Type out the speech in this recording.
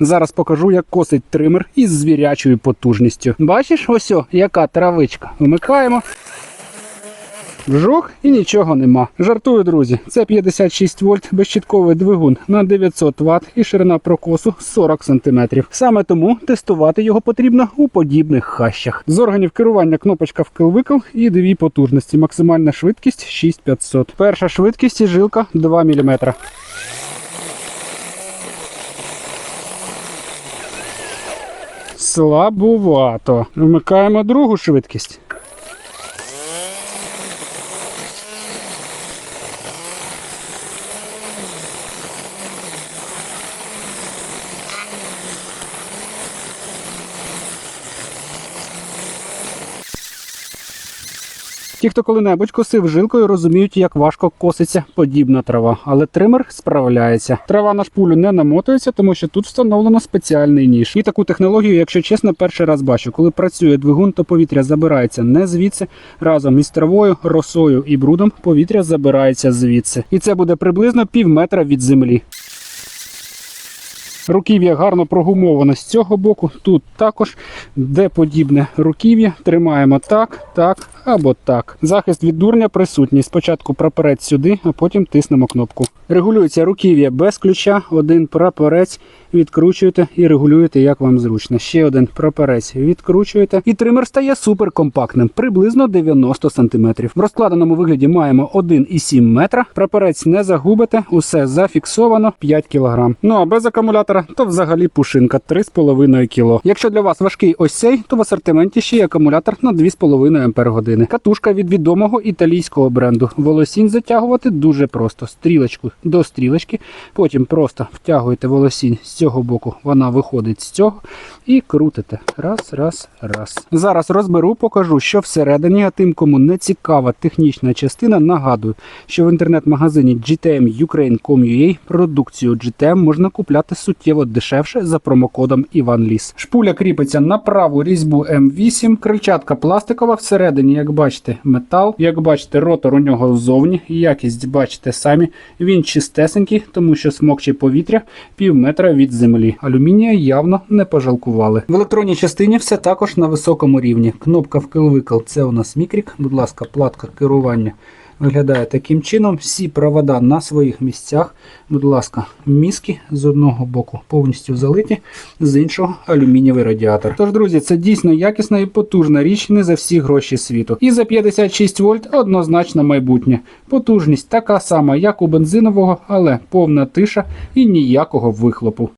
Зараз покажу, як косить тример із звірячою потужністю. Бачиш, ось о, яка травичка. Вмикаємо. Вжух і нічого нема. Жартую, друзі. Це 56 вольт безщітковий двигун на 900 Вт і ширина прокосу 40 см. Саме тому тестувати його потрібно у подібних хащах. З органів керування кнопочка вкл-викл і дві потужності. Максимальна швидкість 6500. Перша швидкість і жилка 2 мм. Слабувато. Вмикаємо другу швидкість. Ті, хто коли-небудь косив жилкою, розуміють, як важко коситься подібна трава, але тример справляється. Трава на шпулю не намотується, тому що тут встановлено спеціальний ніж. І таку технологію, якщо чесно, перший раз бачу. Коли працює двигун, то повітря забирається не звідси. Разом із травою, росою і брудом повітря забирається звідси. І це буде приблизно пів метра від землі. Руків'я гарно прогумовано з цього боку. Тут також, де подібне руків'я, тримаємо так, так або так. Захист від дурня присутній. Спочатку прапорець сюди, а потім тиснемо кнопку. Регулюється руків'я без ключа, один прапорець відкручуєте і регулюєте, як вам зручно. Ще один прапорець відкручуєте. І тример стає суперкомпактним, приблизно 90 см. В розкладеному вигляді маємо 1,7 метра. Прапорець не загубите, усе зафіксовано 5 кг. Ну а без акумулятора то взагалі пушинка 3,5 кг. Якщо для вас важкий ось цей, то в асортименті ще є акумулятор на 2,5 Ах. Катушка від відомого італійського бренду. Волосінь затягувати дуже просто. Стрілочку до стрілочки. Потім просто втягуєте волосінь з цього боку, вона виходить з цього і крутите. Раз, раз, раз. Зараз розберу, покажу, що всередині, а тим, кому не цікава технічна частина, нагадую, що в інтернет-магазині GTM Ukraine.com.ua продукцію GTM можна купляти суттєво дешевше за промокодом IvanLis. Шпуля кріпиться на праву різьбу М8, крильчатка пластикова, всередині, як бачите, метал. Як бачите, ротор у нього ззовні. Якість бачите самі. Він чистесенький, тому що смокче повітря пів метра від землі. Алюмінія явно не пожалкували. В електронній частині все також на високому рівні. Кнопка вкил-викл це у нас мікрік. Будь ласка, платка керування. Виглядає таким чином. Всі провода на своїх місцях. Будь ласка, міски з одного боку повністю залиті, з іншого алюмінієвий радіатор. Тож, друзі, це дійсно якісна і потужна річ не за всі гроші світу. І за 56 вольт однозначно майбутнє. Потужність така сама, як у бензинового, але повна тиша і ніякого вихлопу.